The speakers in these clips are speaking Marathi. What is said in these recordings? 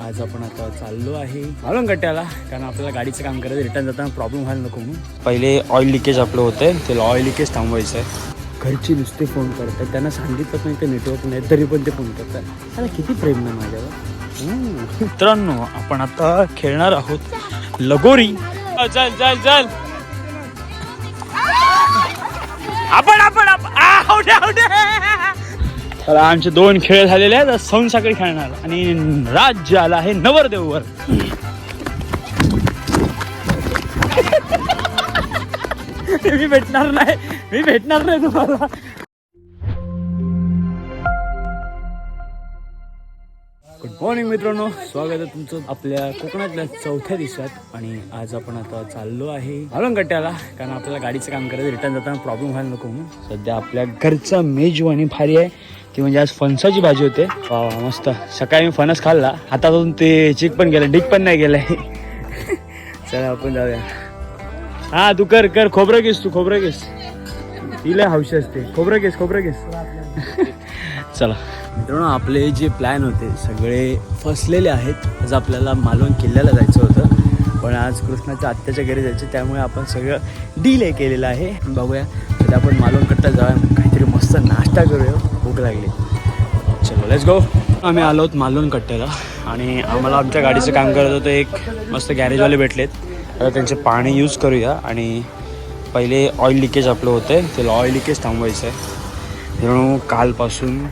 आज आपण आता चाललो आहे मालून कट्ट्याला कारण आपल्याला गाडीचं काम करायचं रिटर्न जाताना प्रॉब्लेम व्हायला नको म्हणून. पहिले ऑइल लिकेज आपलं होतं त्याला ऑइल लिकेज थांबवायचं आहे. घरची नुसते फोन करतात त्यांना सांगितलं नाही ते नेटवर्क नाही तरी पण ते फोन करतात. त्याला किती प्रेम नाही माझ्यावर. मित्रांनो आपण आता खेळणार आहोत लगोरी. चल चल चल आपण आपण आपण- आवडे आवडे तर आमचे दोन खेळ झालेले आहेत. सौन साखळी खेळणार. आणि राज्य आला आहे नवरदेववर मी भेटणार नाही. मी भेटणार नाही तुम्हाला. गुड मॉर्निंग मित्रांनो. स्वागत आहे तुमचं आपल्या कोकणातल्या चौथ्या दिवसात. आणि आज आपण आता चाललो आहे कट्ट्याला कारण आपल्याला गाडीचं काम करायचं रिटर्न जाताना प्रॉब्लेम व्हायला नको म्हणून. सध्या आपल्या घरचा मेजवानी भारी आहे. ती म्हणजे आज फणसाची भाजी होते. वा वा, मस्त. सकाळी मी फणस खाल्ला. हातातून ते चिक पण गेलं डिक पण नाही गेलंय चला आपण जाऊया. हा तू कर कर. खोबरं घेस तू खोबरं घेस. तिला हौशी असते. खोबरं घेस खोबरं घेस. चला. मित्रांनो आपले जे प्लॅन होते सगळे फसलेले आहेत. आज आपल्याला मालवण किल्ल्याला जायचं होतं. पण आज कृष्णाच्या आत्याच्या घरी जायचं त्यामुळे आपण सगळं डिले केलेलं आहे. बघूया. तर आपण मालवणकडं जाऊया. काहीतरी मस्त नाश्ता करूया. भूक लागली. चलो लेट्स गो आम्ही आलो आहोत मालवण कट्ट्याला आणि आम्हाला आमच्या गाडीचं काम करत होतं एक मस्त गॅरेजवाले भेटलेत. आता त्यांचे पाणी यूज करूया आणि पहिले ऑइल लिकेज आपलं होतं आहे त्याला ऑइल लिकेज थांबवायचं आहे. म्हणून कालपासून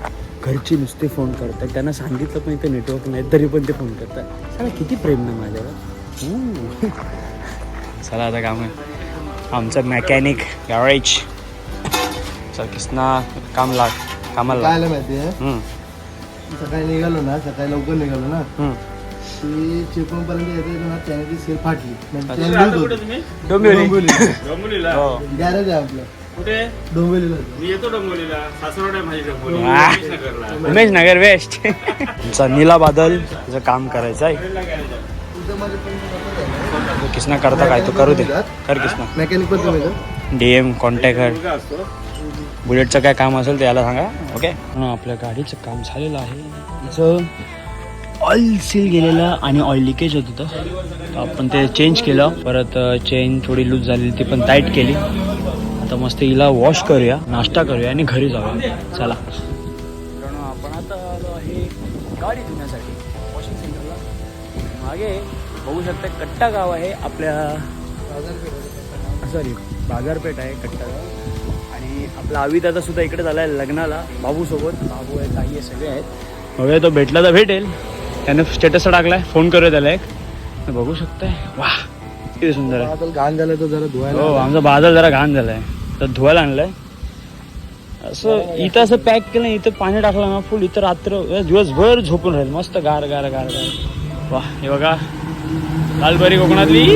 घरची नुसते फोन करतात त्यांना सांगितलं पण इथे नेटवर्क नाही तरी पण ते फोन करतात साला किती प्रेम ना माझ्यावर. चला आता काम आहे. आमचं मेकॅनिक गॅरेज चल किसना काम लाग कामाला लाग. काय माहिती आहे हम्म, सकाळी निघालो ना सकाळी लवकर निघालो ना हम्म. ती चिपळूण पर्यंत येते ना त्याने ती सेल फाटली. म्हणजे त्याने लूज होती. डोंबिवली. डोंबिवलीला? हो. गॅरेज आहे आपलं. कुठे? डोंबिवलीला. मी येतो डोंबिवलीला. सासरवाड आहे माझी डोंबिवली. वा. नगरला उमेश नगर वेस्ट आमचा नीला बादल त्याचं काम करायचं आहे. तिथं माझे पण तसंच आहे. किसना करता काय? तो करू दे. कर किसना मेकॅनिक पण तुम्ही का? डी एम कॉन्टॅक्टर मुलगा असतो. बुलेटचं काय काम असेल ते याला सांगा ओके? आपल्या गाडीचं काम झालेलं आहे. त्याचं ऑइल सील गेलेलं आणि ऑइल लिकेज होत होतं. तर आपण ते चेंज केलं. परत चेन थोडी लूज झालेली ती पण टाईट केली. आता मस्त हिला वॉश करूया नाश्ता करूया आणि घरी जाऊया. चला. आपण आता आलो आहे गाडी धुण्यासाठी वॉशिंग सेंटरला मागे बघू शकता कट्टा गाव आहे आपल्या सॉरी बाजारपेठ आहे कट्टा गाव. आणि आपला आवी दादा सुद्धा इकडे झाला आहे लग्नाला बाबूसोबत. बाबू आहे ताई आहे सगळे आहेत. बघूया तो भेटला तर भेटेल. त्याने स्टेटस टाकलाय. फोन करूया त्याला एक. बघू शकताय. वा किती सुंदर आहे. घाण झालं तर जरा धुवायला हो आमचा बाजार जरा घाण झालाय. तर धुवायला आणलाय. असं इथं असं पॅक केलं इथं पाणी टाकलं ना फुल इथं रात्र दिवसभर झोपून राहील. मस्त गार गार गार गार. वा हे बघा. लालबरी कोकणातली.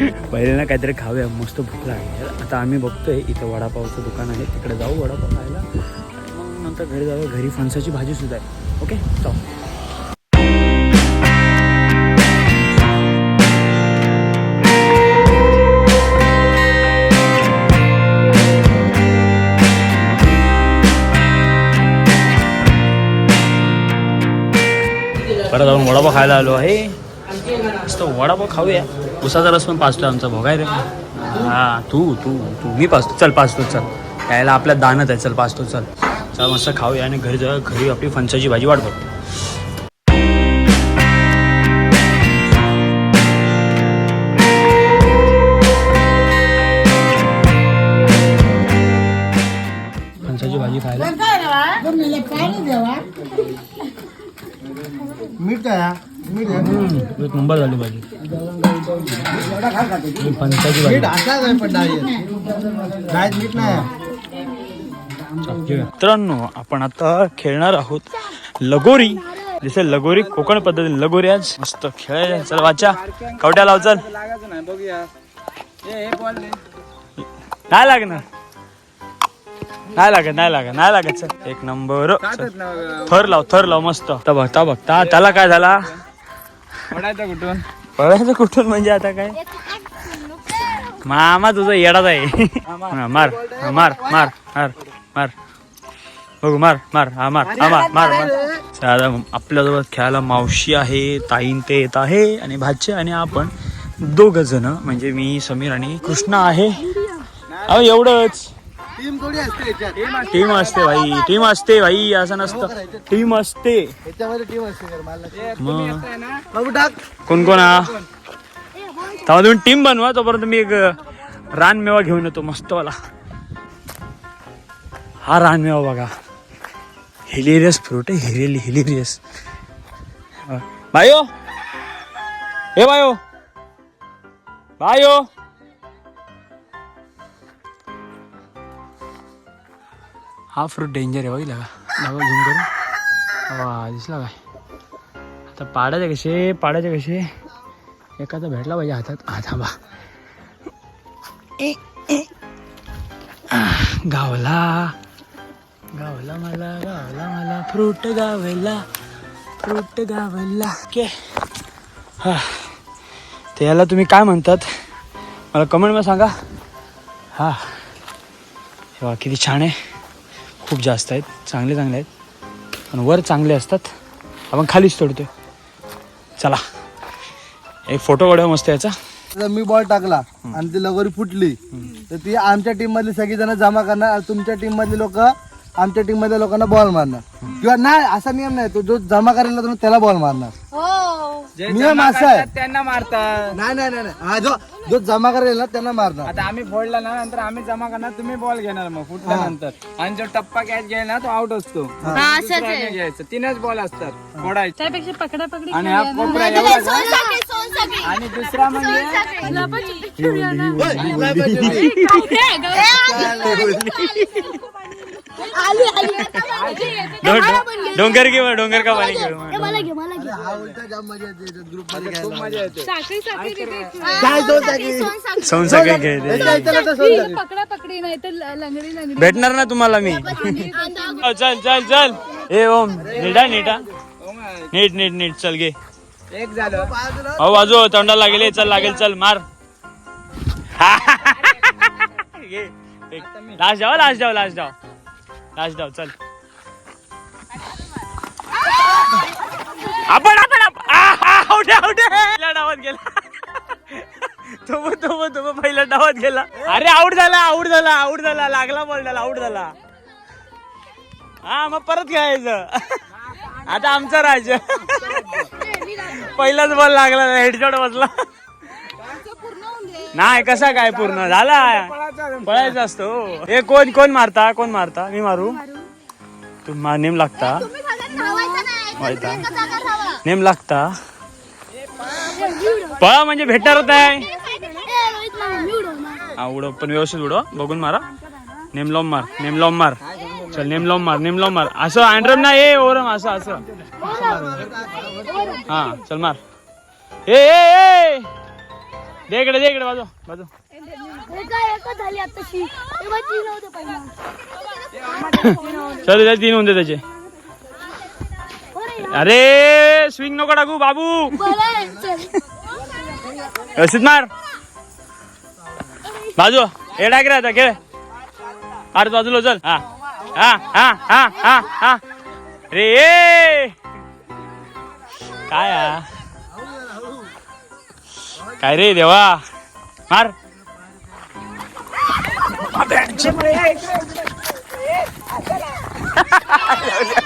पहिल्यांदा काहीतरी खाऊया. मस्त भूक लागली. आता आम्ही बघतोय इथं वडापावचं दुकान आहे. तिकडे जाऊ वडापाव खायला. आणि मग नंतर घरी जाऊया. घरी फणसाची भाजी सुद्धा आहे. ओके? जाऊ परत जाऊन वडापाव खायला आलो आहे. मस्त वडापाव खाऊया. उसाचा रस पण पाचतोय आमचा भोगाय रे? हा तू तू तू. मी पाचतो. चल पाचतो चल. यायला आपल्या दानत आहे. चल पाचतो चल. चल मस्त खाऊया आणि घरी जाऊ घरी आपली फणसाची भाजी वाट बघतो फणसाची भाजी खायला. मीठ काय? मीठ आहे. हम्म, एक नंबर झाली भाजी. मित्रांनो आपण आता खेळणार आहोत लगोरी. जसे लगोरी कोकण पद्धतीने लगोरी आज मस्त खेळायला चल वाचा. कवट्या लाव चल. नाही लागणार. नाही लागत नाही लागत नाही लागत सर एक नंबर. थर लाव थर लाव मस्त. बघता बघता त्याला काय झाला? कुठून? पळायचं कुठून म्हणजे आता काय? मामा तुझा येडाच आहे. मार. मार. मार मार मार बघू मार मार. हा मार. हा मार मार मार. आपल्याजवळ खेळायला मावशी आहे ताईन ते येत आहे आणि भाचे आणि आपण दोघ जण म्हणजे मी समीर आणि कृष्णा आहे. अहो एवढंच. टीम थोडी असते याच्यात? टीम असते. भाई. टीम असते भाई. असं नसतं. टीम असते. याच्यामध्ये टीम असते तर मला मग? बाबू टाक. कोण कोण हा? तेव्हा तुम्ही टीम बनवा. तोपर्यंत मी एक रानमेवा घेऊन येतो मस्तवाला. हा रानमेवा बघा. हिलेरियस फ्रूट आहे. हिरेली हिलेरियस बायो हे. बायो बायो हा फ्रूट डेंजर आहे बघितला का दाखवा झूम करून. वा दिसला काय? आता पाडायचे कसे? पाडायचे कसे? एखादा भेटला पाहिजे हातात. हा थांबा. ए, ए. गावला. गावला मला गावला मला फ्रूट गावला फ्रूट गावला के हा. ते याला तुम्ही काय म्हणतात? मला कमेंटमध्ये सांगा. हा. किती छान आहे. खूप जास्त आहेत. चांगले चांगले आहेत. आणि वर चांगले असतात. आपण खालीच तोडतोय. चला. एक फोटो काढूया मस्त याचा. जर मी बॉल टाकला आणि ती लगोरी फुटली. तर ती आमच्या टीम मधली सगळी जण जमा करणार तुमच्या टीम मधले लोक आमच्या टीम मधल्या लोकांना बॉल मारणार. किंवा नाही असा नियम नाही. तो जो जमा करायला तुम्ही त्याला बॉल मारणार. हो जे जमा आहे. करतात त्यांना मारतात. नाही नाही नाही नाही. हा जो जो जमा करायला ना त्यांना मारणार. आता आम्ही फोडला ना नंतर आम्ही जमा करणार तुम्ही बॉल घेणार मग फुटल्यानंतर आणि जो टप्पा कॅच घेईल ना तो आउट असतो. घ्यायचं. तीनच बॉल असतात फोडायचे. त्यापेक्षा पकडा पकडी आणि हा कोपरा एवढा का? आणि दुसरा म्हणजे डों- डोंगर घेऊ डोंगर का पाणी घेऊ? हा उलटा जाम मजा येते ग्रुपमध्ये खूप. मजा येते. साखळी साखळी सोन टाकी. पकडा पकडी नाही तर लंगडी लंगडी भेटणार ना तुम्हाला मी? हो, चल चल चल ए ओम नीट हा, नीट. नीट नीट नीट. चल घे. एक झालं. अहो बाजू तोंडाला लागेल चल लागेल चल मार. घे. लास्ट जाव लास्ट जाव लास्ट जाव लास्ट जाव चल. आपण आपण डावात गेला. तो तो तो पहिल्या डावात गेला. अरे आउट झाला आउट झाला आउट झाला. लागला बॉल झाला आउट झाला. हा मग परत खेळायचं. आता आमचा राज्य पहिलाच बॉल लागला हेडशॉट बसला. नाही कसा काय पूर्ण? झाला. पळायचा असतो हो. हे. कोण कोण मारता? कोण मारता? मी मारू? तू नेम लागता? माहिता नेम लागता? पळा म्हणजे भेटणारच नाही हा उडो पण व्यवस्थित उडव. बघून मारा. नेम लावून मार नेम लावून मार. चल नेम लावून मार नेम लावून मार. असं अँड्रम ना ए ओरम असं असं. हा चल मार. ए ए ए! दे इकडे दे इकडे बाजू बाजू. चल त्याचे तीन होऊन दे त्याचे. अरे स्विंग नको टाकू बाबू. व्यवस्थित मार. बाजू हे टाक रे आता खेळ. अरे बाजूला चल. हा. हा हा हा हा हा. रे. काय हा? काय रे देवा? मार.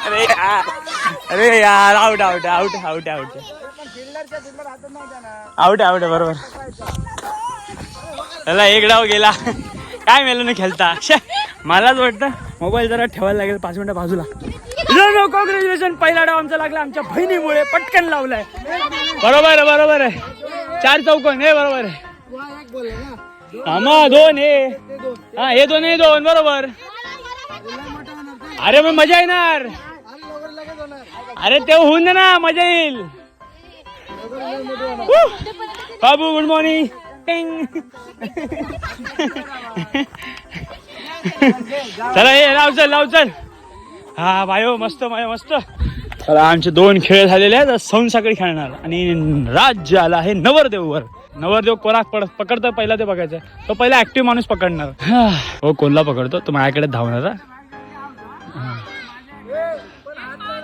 अरे यार. अरे यार out out out out out out out बरोबर. त्याला एक डाव गेला. काय मेलो ना खेळता मलाच वाटतं मोबाईल जरा ठेवायला लागेल पाच मिनिटं बाजूला. कॉंग्रॅच्युलेशन पहिला डाव आमचा लागला आमच्या बहिणीमुळे. पटकन लावलाय. बरोबर आहे बरोबर आहे. चार चौकोन हे बरोबर हा दोन हे. हा हे दोन हे दोन बरोबर. अरे मग मजा येणार. अरे ते होऊन दे ना मजा येईल! बाबू गुड मॉर्निंग चला ये लाव चल लाव चल. हा बायो मस्त मायो मस्त. तर आमचे दोन खेळ झालेले आहेत. सौन साखळी खेळणार. आणि राज्य आला आहे नवरदेववर नवरदेव कोणा पड पकडतो? पहिला ते बघायचं तो पहिला ऍक्टिव्ह माणूस पकडणार. हो कोणला पकडतो? तो माझ्याकडे धावणार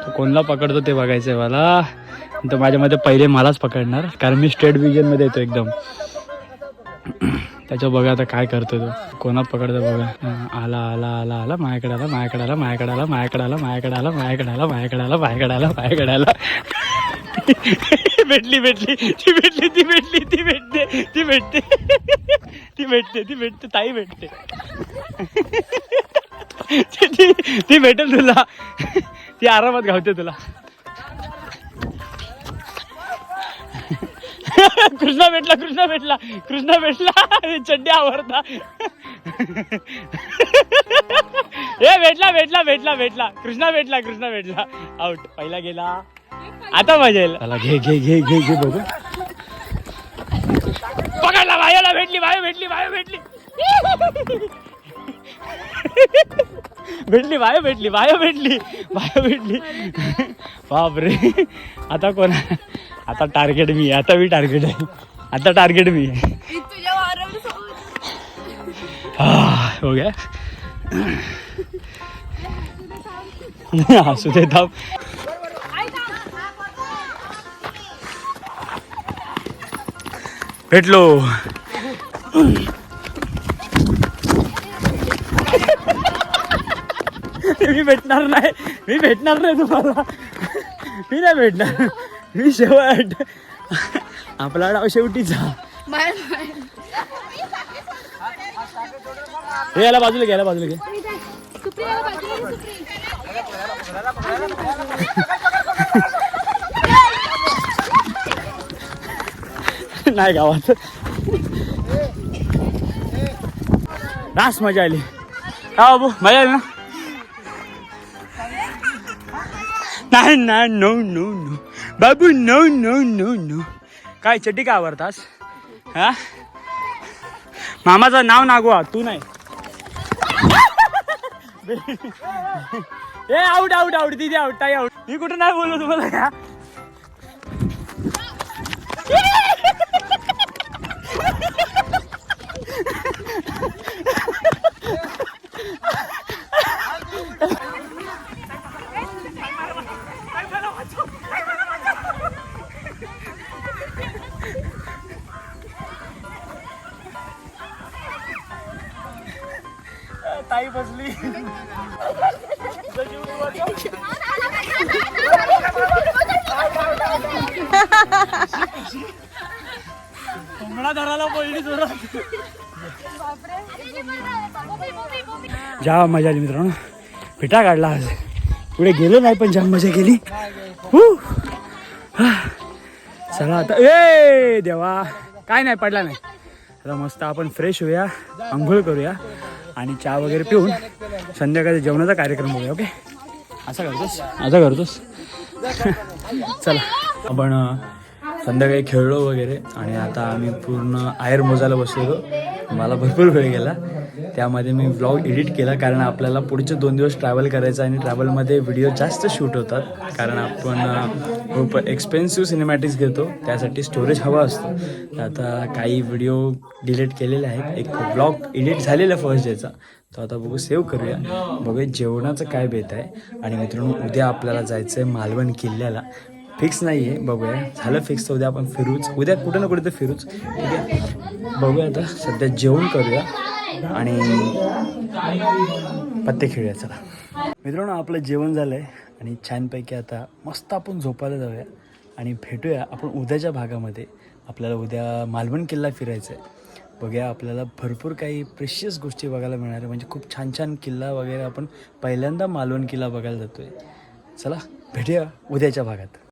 तो कोणला पकडतो ते बघायचंय मला. तर माझ्यामध्ये पहिले मलाच पकडणार. कारण मी स्टेटमध्ये येतो एकदम. त्याच्या बघा आता काय करतो तो. कोणा पकडतो बघा. आला आला आला आला माझ्याकडे आला माझ्याकडे आला माझ्याकडे आला माझ्याकडे आला माझ्याकडे आला माझ्याकडे आला माझ्याकडे आला माझ्याकडे आला माझ्याकडे आला. भेटली भेटली ती भेटली ती भेटली ती भेटते ती भेटते. ती भेटते ती भेटते ताई भेटते. ती ती भेटेल तुला. ती आरामात घावते तुला. कृष्णा भेटला कृष्णा भेटला कृष्णा भेटला. चड्डी आवडता ए भेटला भेटला भेटला भेटला. कृष्णा भेटला कृष्णा भेटला. आउट पहिला गेला. आता मजा येईल घे घे घे घे घे बघू. पकडला बायोला भेटली बायो भेटली बायो भेटली. भेटली बायो भेटली बायो भेटली बायो भेटली. बापरे. आता कोण आता टार्गेट मी. आता मी टार्गेट आहे. आता टार्गेट मी हा, हो गया. असू दे भेटलो. मी भेटणार नाही. मी भेटणार नाही तुम्हाला. मी नाही भेटणार. मी शेवट. आपला डाव शेवटीचा. हे याला बाजूला घे याला बाजूला घे नाही गावात. रास मजा आली. का बाबू मजा आली ना? नाही नाही नो नो नो बाबू नो नो नो नो काय चड्डी का आवडतास हा? मामाचं नाव नागवा तू नाही. ए आउट आउट आउट दिदी आउट ताई आउट मी कुठं नाही बोललो तुम्हाला का? ताई बसली कोंबडा धराला जोरात मजा आली मित्रांनो. पिठा काढला आज. पुढे गेलो नाही पण जाम मजा केली. हा. चला आता ए देवा. काय नाही पडला नाही. आता मस्त आपण फ्रेश होऊया. आंघोळ करूया. आणि चहा वगैरे पिऊन संध्याकाळी जेवणाचा कार्यक्रम होऊया ओके? असं करतोस? असं करतोस? चला. आपण संध्याकाळी खेळलो वगैरे आणि आता आम्ही पूर्ण आयर मोजायला बसलेलो. मला भरपूर वेळ गेला. त्यामध्ये मी व्लॉग एडिट केला कारण आपल्याला पुढचे दोन दिवस ट्रॅव्हल करायचं आणि ट्रॅव्हलमध्ये व्हिडिओ जास्त शूट होतात. कारण आपण खूप एक्सपेन्सिव्ह सिनेमॅटिक्स घेतो. त्यासाठी स्टोरेज हवा असतो. आता काही व्हिडिओ डिलीट केलेले आहेत. एक व्लॉग एडिट झालेला फर्स्ट डेचा तो आता बघू सेव्ह करूया. बघूया जेवणाचं काय बेत आहे. आणि मित्रांनो उद्या आपल्याला जायचं आहे मालवण किल्ल्याला. फिक्स नाही आहे बघूया. झालं फिक्स तर उद्या आपण फिरूच. उद्या कुठं ना कुठे तर फिरूच. ठीक आहे. बघूया आता सध्या जेवण करूया. आणि पत्ते खेळूया चला. मित्रांनो आपलं जेवण झालं आहे आणि छानपैकी आता मस्त आपण झोपायला जाऊया आणि भेटूया आपण उद्याच्या भागामध्ये. आपल्याला उद्या मालवण किल्ला फिरायचा आहे बघूया आपल्याला भरपूर काही प्रेशियस गोष्टी बघायला मिळणार आहे. म्हणजे खूप छान छान किल्ला वगैरे आपण पहिल्यांदा मालवण किल्ला बघायला जातो आहे चला भेटूया उद्याच्या भागात.